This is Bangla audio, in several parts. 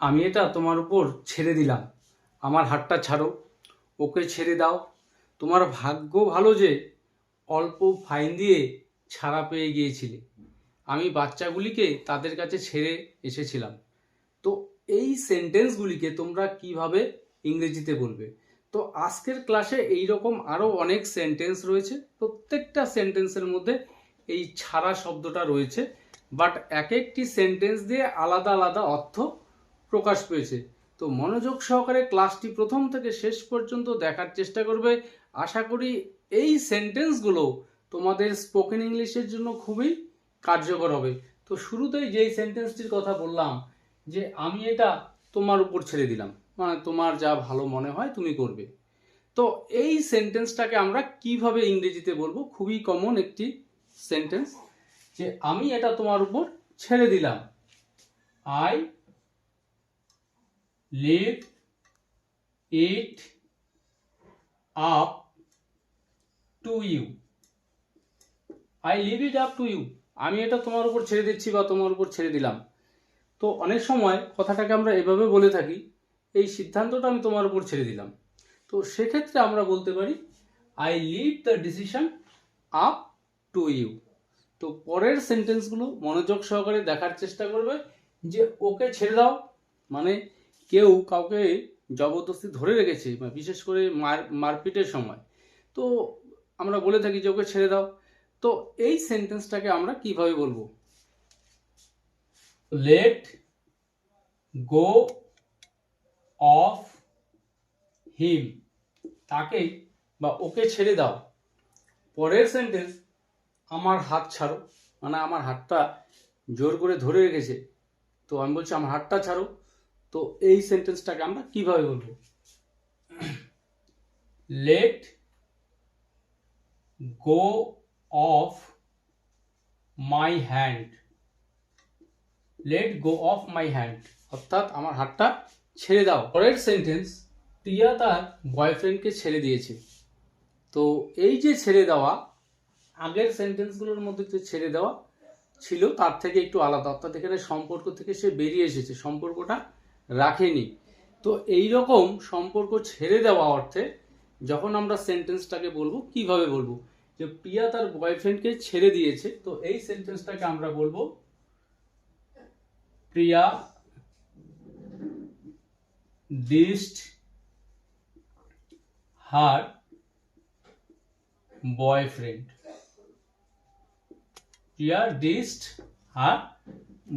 আমি এটা তোমার উপর ছেড়ে দিলাম। আমার হাতটা ছাড়ো। ওকে ছেড়ে দাও। তোমার ভাগ্য ভালো যে অল্প ফাইন দিয়ে ছাড়া পেয়ে গিয়েছিলে। আমি বাচ্চাগুলিকে তাদের কাছে ছেড়ে এসেছিলাম। তো এই সেন্টেন্সগুলিকে তোমরা কীভাবে ইংরেজিতে বলবে? তো আজকের ক্লাসে এই রকম আরও অনেক সেন্টেন্স রয়েছে। প্রত্যেকটা সেন্টেন্সের মধ্যে এই ছাড়া শব্দটা রয়েছে। বাট এক একটি সেন্টেন্স দিয়ে আলাদা আলাদা অর্থ প্রকাশ পেয়েছে। তো মনোযোগ সহকারে ক্লাসটি প্রথম থেকে শেষ পর্যন্ত দেখার চেষ্টা করবে। আশা করি এই সেন্টেন্সগুলো তোমাদের স্পোকেন ইংলিশের জন্য খুবই কার্যকর হবে। তো শুরুতেই যেই সেন্টেন্সটির কথা বললাম, যে আমি এটা তোমার উপর ছেড়ে দিলাম মানে তোমার যা ভালো মনে হয় তুমি করবে। তো এই সেন্টেন্সটাকে আমরা কীভাবে ইংরেজিতে বলব? খুবই কমন একটি সেন্টেন্স, যে আমি এটা তোমার উপর ছেড়ে দিলাম। I leave it up to you. I leave it up to you. আমি এটা তোমার উপর ছেড়ে দিচ্ছি বা তোমার উপর ছেড়ে দিলাম। তো অনেক সময় কথাটাকে আমরা এভাবে বলে থাকি, এই সিদ্ধান্তটা আমি তোমার উপর ছেড়ে দিলাম। তো সেক্ষেত্রে আমরা বলতে পারি, I leave the decision up to you. তো পরের সেন্টেন্সগুলো মনোযোগ সহকারে দেখার চেষ্টা করবে যে ওকে ছেড়ে দাও মানে কেউ কাউকে জবরদস্তি ধরে রেখেছে বিশেষ করে মার, মারপিটের সময়। তো আমরা বলে থাকি যে ওকে ছেড়ে দাও। তো এই সেন্টেন্সটাকে আমরা কীভাবে বলব? লেট গো অফ হিম তাকে বা ওকে ছেড়ে দাও। পরের সেন্টেন্স, আমার হাত ছাড়ো। মানে আমার হাতটা জোর করে ধরে রেখেছে। তো আমি বলছি, আমার হাতটা ছাড়ো। তো এই সেন্টেন্সটাকে আমরা কীভাবে বলব? Let go of my hand let go of my hand অর্থাৎ আমার হাতটা ছেড়ে দাও। পরের সেন্টেন্স প্রিয়া তার বয়ফ্রেন্ডকে ছেড়ে দিয়েছে। তো এই যে ছেড়ে দেওয়া, আগের সেন্টেন্সগুলোর মধ্যে যে ছেড়ে দেওয়া ছিল, তার থেকে একটু আলাদা। অর্থাৎ এখানে সম্পর্ক থেকে সে বেরিয়ে এসেছে। সম্পর্কটা রাখেনি। তো এই রকম সম্পর্ক ছেড়ে দেওয়া অর্থে যখন আমরা সেন্টেন্সটাকে বলব, কীভাবে বলব? যে প্রিয়া তার বয়ফ্রেন্ডকে ছেড়ে দিয়েছে, তো এই সেন্টেন্সটাকে আমরা বলব, Priya dissed her boyfriend Priya dissed her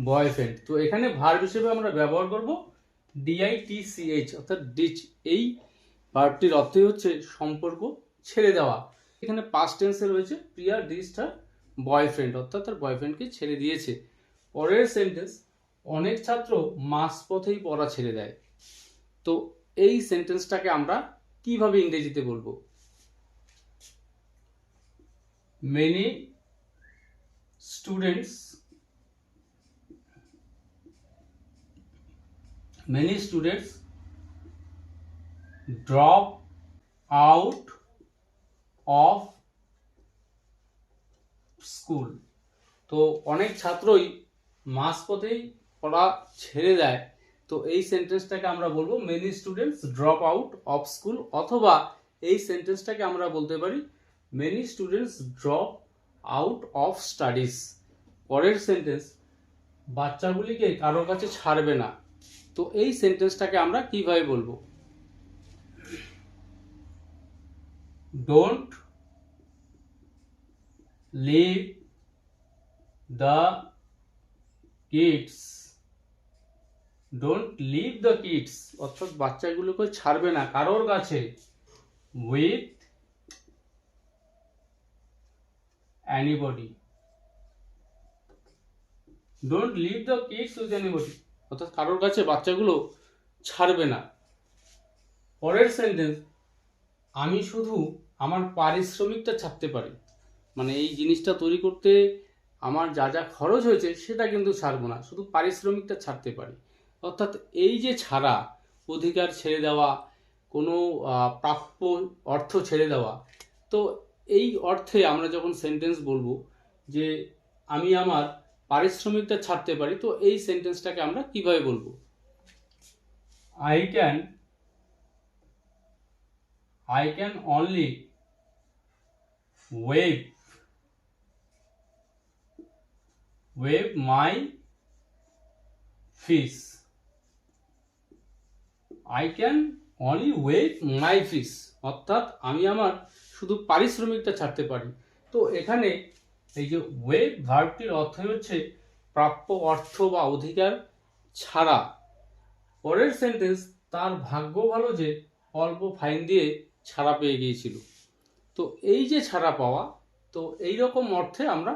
boyfriend তো এখানে ভার্ব হিসেবে আমরা ব্যবহার করব ডিআইটিসিএইচ অর্থাৎ ডিচ এই ভার্বটির অর্থই হচ্ছে সম্পর্ক ছেড়ে দেওয়া। এখানে পাস্ট টেন্সে রয়েছে প্রিয়া ডিস্ট হার বয়ফ্রেন্ড অর্থাৎ তার বয়ফ্রেন্ডকে ছেড়ে দিয়েছে। পরের সেন্টেন্স অনেক ছাত্র মাস পথেই পড়া ছেড়ে দেয়। তো এই সেন্টেন্সটাকে আমরা কীভাবে ইংরেজিতে বলব? Many students many students drop out of school তো অনেক ছাত্রই মাঝপথেই পড়া ছেড়ে দেয়। তো এই সেন্টেন্সটাকে আমরা বলব many students drop out of school অথবা এই সেন্টেন্সটাকে আমরা বলতে পারি many students drop out of studies পরের সেন্টেন্স বাচ্চাগুলিকে কারোর কাছে ছাড়বে না। তো এই সেন্টেন্সটাকে আমরা কীভাবে বলব? Don't leave the kids don't leave the kids অর্থাৎ বাচ্চাগুলোকে ছাড়বে না, কারোর কাছে। With anybody don't leave the kids with anybody অর্থাৎ কারোর কাছে বাচ্চাগুলো ছাড়বে না। পরের সেন্টেন্স আমি শুধু আমার পারিশ্রমিকটা ছাড়তে পারি। মানে এই জিনিসটা তৈরি করতে আমার যা যা খরচ হয়েছে সেটা কিন্তু ছাড়বো না, শুধু পারিশ্রমিকটা ছাড়তে পারি। অর্থাৎ এই যে ছাড়া, অধিকার ছেড়ে দেওয়া, কোনো প্রাপ্য অর্থ ছেড়ে দেওয়া, তো এই অর্থে আমরা যখন সেন্টেন্স বলব যে, আমি আমার পারিশ্রমিকটা ছাড়তে পারি, তো এই সেন্টেন্সটাকে আমরা কীভাবে বলব? I can I can only wave wave my fist I can only wave my fist অর্থাৎ আমি আমার শুধু পারিশ্রমিকটা ছাড়তে পারি। তো এখানে এই যে ওয়েব ভার্বটির অর্থ হচ্ছে প্রাপ্য অর্থ বা অধিকার ছাড়া। পরের সেন্টেন্স তার ভাগ্য ভালো যে অল্প ফাইন দিয়ে ছাড়া পেয়ে গিয়েছিল। তো এই যে ছাড়া পাওয়া, তো এই রকম অর্থে আমরা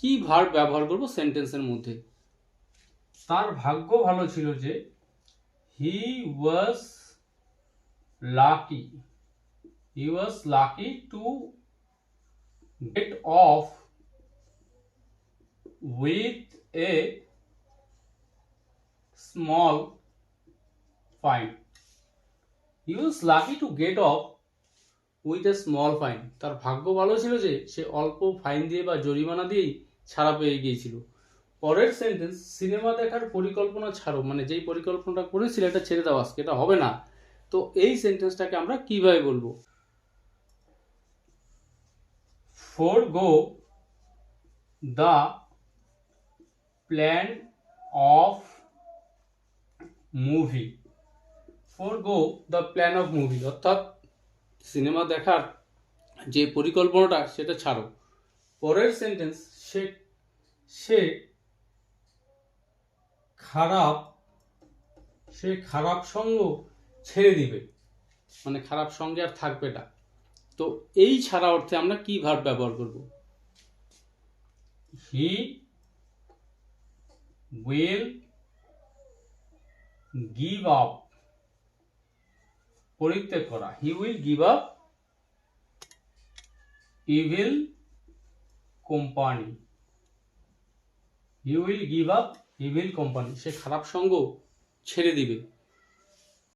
কি ভার্ব ব্যবহার করব সেন্টেন্সের মধ্যে? তার ভাগ্য ভালো ছিল যে he was lucky he was lucky to get off with a small fine. Was lucky to get off with a small fine. তার ভাগ্য ভালো ছিল যে সে অল্প ফাইন দিয়ে বা জরিমানা দিয়েই ছাড়া পেয়ে গিয়েছিল পরের সেন্টেন্স সিনেমা দেখার পরিকল্পনা ছাড়ো মানে যেই পরিকল্পনাটা করেছিল, এটা ছেড়ে দাও আজকে, এটা হবে না তো এই সেন্টেন্সটাকে আমরা কীভাবে বলব forgo the plan of movie forgo the plan of movie অর্থাৎ সিনেমা দেখার যে পরিকল্পনাটা, সেটা ছাড়ো। পরের সেন্টেন্স সে সে খারাপ সে খারাপ সঙ্গ ছেড়ে দিবে। মানে খারাপ সঙ্গে আর থাকবে না। তো এই ছাড়া অর্থে আমরা কি ভাব ব্যবহার করব? হি will give up পরিত্যাগ করা। He will give up evil company he will give up evil company সে খারাপ সঙ্গ ছেড়ে দিবে।